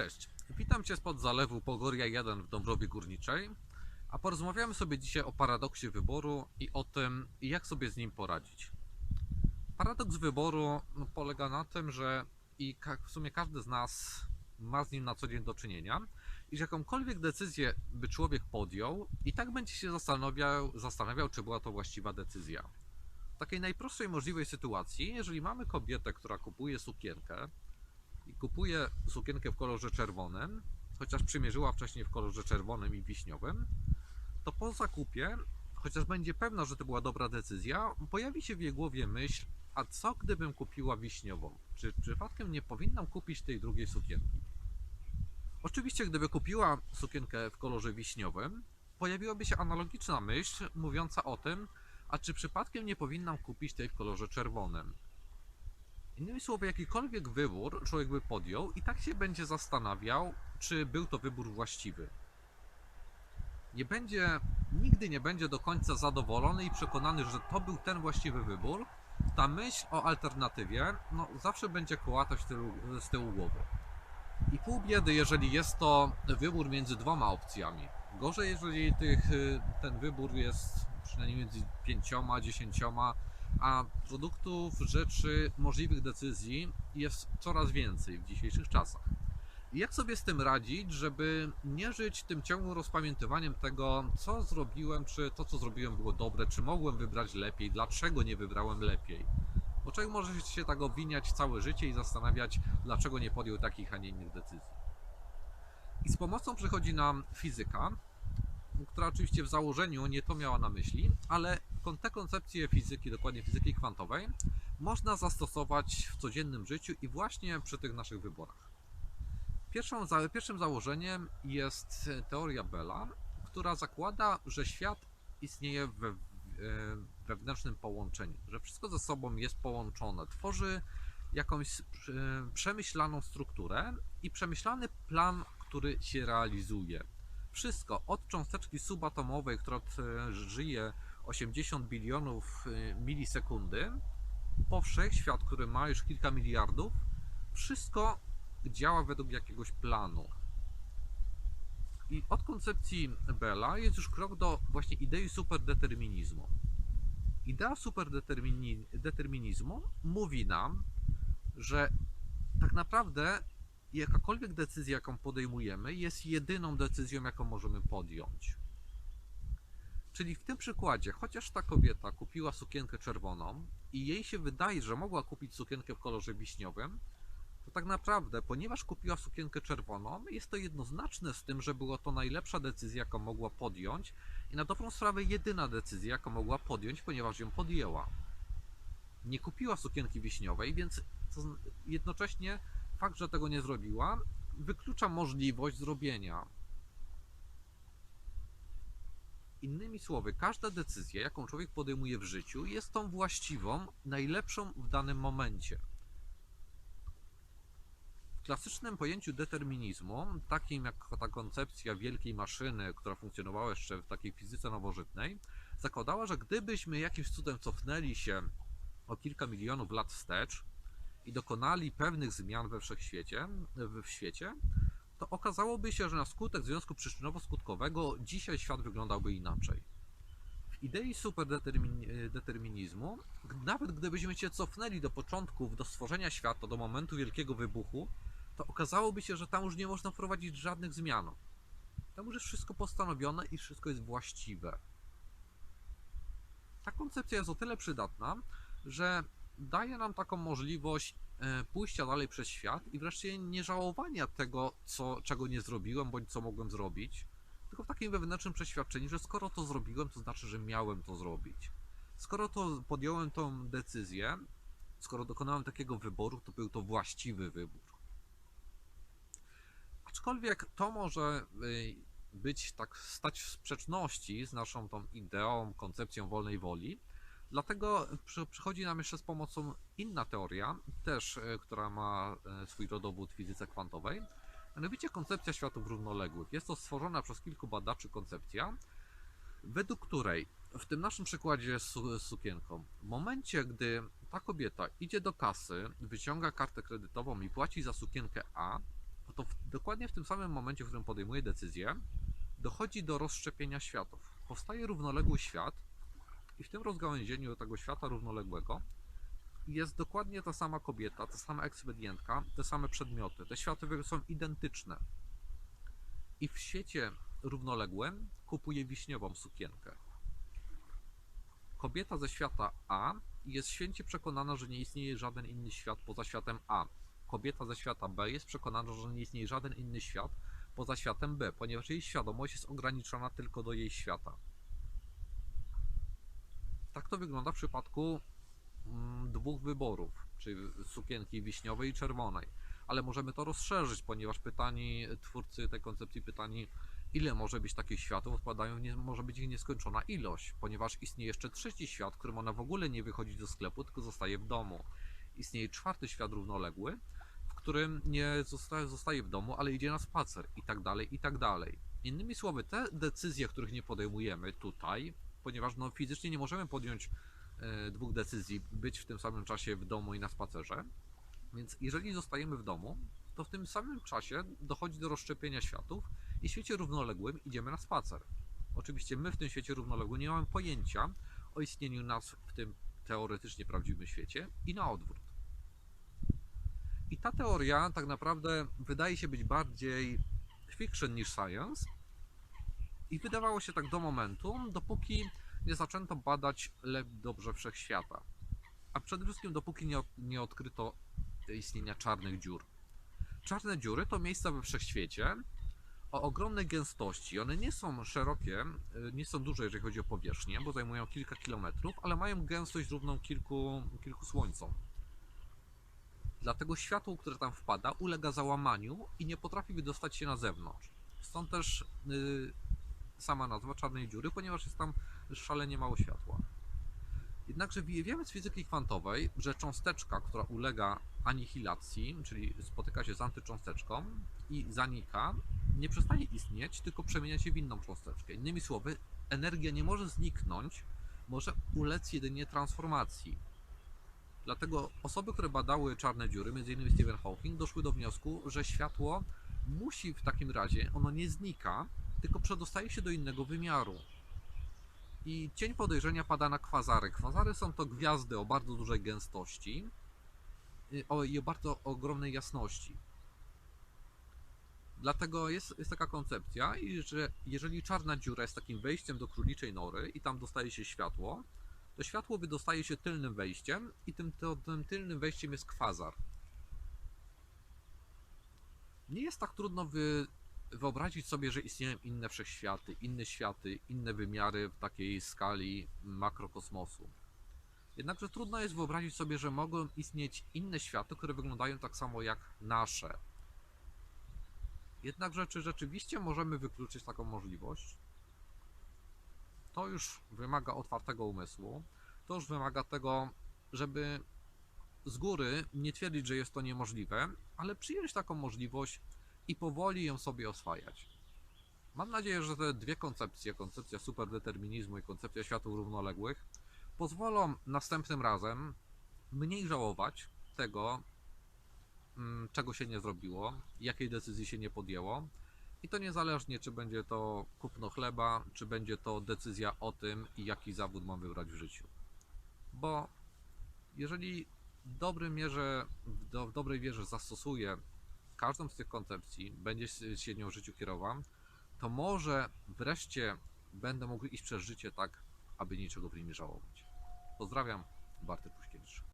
Cześć, witam Cię spod zalewu Pogoria 1 w Dąbrowie Górniczej, a porozmawiamy sobie dzisiaj o paradoksie wyboru i o tym, jak sobie z nim poradzić. Paradoks wyboru no, polega na tym, że i w sumie każdy z nas ma z nim na co dzień do czynienia, iż jakąkolwiek decyzję by człowiek podjął, i tak będzie się zastanawiał, zastanawiał czy była to właściwa decyzja. W takiej najprostszej możliwej sytuacji, jeżeli mamy kobietę, która kupuje sukienkę, i kupuje sukienkę w kolorze czerwonym, chociaż przymierzyła wcześniej w kolorze czerwonym i wiśniowym, to po zakupie, chociaż będzie pewna, że to była dobra decyzja, pojawi się w jej głowie myśl, a co gdybym kupiła wiśniową? Czy przypadkiem nie powinnam kupić tej drugiej sukienki? Oczywiście, gdyby kupiła sukienkę w kolorze wiśniowym, pojawiłaby się analogiczna myśl mówiąca o tym, a czy przypadkiem nie powinnam kupić tej w kolorze czerwonym? Innymi słowy, jakikolwiek wybór człowiek by podjął, i tak się będzie zastanawiał, czy był to wybór właściwy. Nie będzie, nigdy nie będzie do końca zadowolony i przekonany, że to był ten właściwy wybór. Ta myśl o alternatywie, no, zawsze będzie kołatać z tyłu, głowy. I pół biedy, jeżeli jest to wybór między dwoma opcjami. Gorzej, jeżeli tych, y, ten wybór jest przynajmniej między pięcioma, dziesięcioma, a produktów, rzeczy, możliwych decyzji jest coraz więcej w dzisiejszych czasach. Jak sobie z tym radzić, żeby nie żyć tym ciągłym rozpamiętywaniem tego, co zrobiłem, czy to, co zrobiłem, było dobre, czy mogłem wybrać lepiej, dlaczego nie wybrałem lepiej. Bo człowiek może się tak obwiniać całe życie i zastanawiać, dlaczego nie podjął takich, a nie innych decyzji. I z pomocą przychodzi nam fizyka, która oczywiście w założeniu nie to miała na myśli, ale te koncepcje fizyki, dokładnie fizyki kwantowej, można zastosować w codziennym życiu i właśnie przy tych naszych wyborach. Pierwszą, pierwszym założeniem jest teoria Bella, która zakłada, że świat istnieje we, e, wewnętrznym połączeniu, że wszystko ze sobą jest połączone, tworzy jakąś e, przemyślaną strukturę i przemyślany plan, który się realizuje. Wszystko od cząsteczki subatomowej, która e, żyje 80 bilionów y, milisekundy, po wszechświat, który ma już kilka miliardów, wszystko działa według jakiegoś planu. I od koncepcji Bella jest już krok do właśnie idei superdeterminizmu. Idea superdeterminizmu mówi nam, że tak naprawdę jakakolwiek decyzja, jaką podejmujemy, jest jedyną decyzją, jaką możemy podjąć. Czyli w tym przykładzie, chociaż ta kobieta kupiła sukienkę czerwoną i jej się wydaje, że mogła kupić sukienkę w kolorze wiśniowym, to tak naprawdę, ponieważ kupiła sukienkę czerwoną, jest to jednoznaczne z tym, że była to najlepsza decyzja, jaką mogła podjąć i na dobrą sprawę jedyna decyzja, jaką mogła podjąć, ponieważ ją podjęła. Nie kupiła sukienki wiśniowej, więc jednocześnie fakt, że tego nie zrobiła, wyklucza możliwość zrobienia. Innymi słowy, każda decyzja, jaką człowiek podejmuje w życiu, jest tą właściwą, najlepszą w danym momencie. W klasycznym pojęciu determinizmu, takim jak ta koncepcja wielkiej maszyny, która funkcjonowała jeszcze w takiej fizyce nowożytnej, zakładała, że gdybyśmy jakimś cudem cofnęli się o kilka milionów lat wstecz i dokonali pewnych zmian we wszechświecie, w świecie, to okazałoby się, że na skutek związku przyczynowo-skutkowego dzisiaj świat wyglądałby inaczej. W idei superdeterminizmu, nawet gdybyśmy się cofnęli do początków, do stworzenia świata, do momentu wielkiego wybuchu, to okazałoby się, że tam już nie można wprowadzić żadnych zmian. Tam już jest wszystko postanowione i wszystko jest właściwe. Ta koncepcja jest o tyle przydatna, że daje nam taką możliwość e, pójścia dalej przez świat i wreszcie nie żałowania tego, co, czego nie zrobiłem, bądź co mogłem zrobić, tylko w takim wewnętrznym przeświadczeniu, że skoro to zrobiłem, to znaczy, że miałem to zrobić. Skoro to podjąłem tą decyzję, skoro dokonałem takiego wyboru, to był to właściwy wybór. Aczkolwiek to może y, być tak stać w sprzeczności z naszą tą ideą, koncepcją wolnej woli, Dlatego przy, przychodzi nam jeszcze z pomocą inna teoria, też e, która ma e, swój rodowód w fizyce kwantowej, mianowicie koncepcja światów równoległych. Jest to stworzona przez kilku badaczy koncepcja, według której w tym naszym przykładzie z, z sukienką, w momencie, gdy ta kobieta idzie do kasy, wyciąga kartę kredytową i płaci za sukienkę A, to w, dokładnie w tym samym momencie, w którym podejmuje decyzję, dochodzi do rozszczepienia światów. Powstaje równoległy świat i w tym rozgałęzieniu tego świata równoległego jest dokładnie ta sama kobieta, ta sama ekspedientka, te same przedmioty. Te światy są identyczne. I w świecie równoległym kupuje wiśniową sukienkę. Kobieta ze świata A jest święcie przekonana, że nie istnieje żaden inny świat poza światem A. Kobieta ze świata B jest przekonana, że nie istnieje żaden inny świat poza światem B, ponieważ jej świadomość jest ograniczona tylko do jej świata. Tak to wygląda w przypadku mm, dwóch wyborów, czyli sukienki wiśniowej i czerwonej. Ale możemy to rozszerzyć, ponieważ pytani, twórcy tej koncepcji pytani, ile może być takich światów, odpowiadają, nie, może być ich nieskończona ilość, ponieważ istnieje jeszcze trzeci świat, w którym ona w ogóle nie wychodzi do sklepu, tylko zostaje w domu. Istnieje czwarty świat równoległy, w którym nie zostaje, zostaje w domu, ale idzie na spacer i tak dalej, i tak dalej. Innymi słowy, te decyzje, których nie podejmujemy tutaj, ponieważ no, fizycznie nie możemy podjąć e, dwóch decyzji, być w tym samym czasie w domu i na spacerze, więc jeżeli zostajemy w domu, to w tym samym czasie dochodzi do rozszczepienia światów i w świecie równoległym idziemy na spacer. Oczywiście my w tym świecie równoległym nie mamy pojęcia o istnieniu nas w tym teoretycznie prawdziwym świecie i na odwrót. I ta teoria tak naprawdę wydaje się być bardziej fiction niż science. I wydawało się tak do momentu, dopóki nie zaczęto badać lep dobrze wszechświata. A przede wszystkim dopóki nie, nie odkryto istnienia czarnych dziur. Czarne dziury to miejsca we wszechświecie o ogromnej gęstości. One nie są szerokie, y, nie są duże, jeżeli chodzi o powierzchnię, bo zajmują kilka kilometrów, ale mają gęstość równą kilku, kilku słońcom. Dlatego światło, które tam wpada, ulega załamaniu i nie potrafi wydostać się na zewnątrz. Stąd też y, sama nazwa czarnej dziury, ponieważ jest tam szalenie mało światła. Jednakże wie- wiemy z fizyki kwantowej, że cząsteczka, która ulega anihilacji, czyli spotyka się z antycząsteczką i zanika, nie przestaje istnieć, tylko przemienia się w inną cząsteczkę. Innymi słowy, energia nie może zniknąć, może ulec jedynie transformacji. Dlatego osoby, które badały czarne dziury, m.in. Stephen Hawking, doszły do wniosku, że światło musi w takim razie, ono nie znika, tylko przedostaje się do innego wymiaru. I cień podejrzenia pada na kwazary. Kwazary są to gwiazdy o bardzo dużej gęstości y, o, i o bardzo ogromnej jasności. Dlatego jest, jest taka koncepcja, że jeżeli czarna dziura jest takim wejściem do króliczej nory i tam dostaje się światło, to światło wydostaje się tylnym wejściem i tym, to, tym tylnym wejściem jest kwazar. Nie jest tak trudno wy, wyobrazić sobie, że istnieją inne wszechświaty, inne światy, inne wymiary w takiej skali makrokosmosu. Jednakże trudno jest wyobrazić sobie, że mogą istnieć inne światy, które wyglądają tak samo jak nasze. Jednakże, czy rzeczywiście możemy wykluczyć taką możliwość? To już wymaga otwartego umysłu. To już wymaga tego, żeby z góry nie twierdzić, że jest to niemożliwe, ale przyjąć taką możliwość i powoli ją sobie oswajać. Mam nadzieję, że te dwie koncepcje, koncepcja superdeterminizmu i koncepcja światów równoległych, pozwolą następnym razem mniej żałować tego, mm, czego się nie zrobiło, jakiej decyzji się nie podjęło. I to niezależnie, czy będzie to kupno chleba, czy będzie to decyzja o tym, jaki zawód mam wybrać w życiu. Bo jeżeli w dobrym mierze, w, do, w dobrej wierze zastosuję każdą z tych koncepcji, będzie się nią w życiu kierował, to może wreszcie będę mógł iść przez życie tak, aby niczego w nim nie żałować. Pozdrawiam, Barty Puśkiewicz.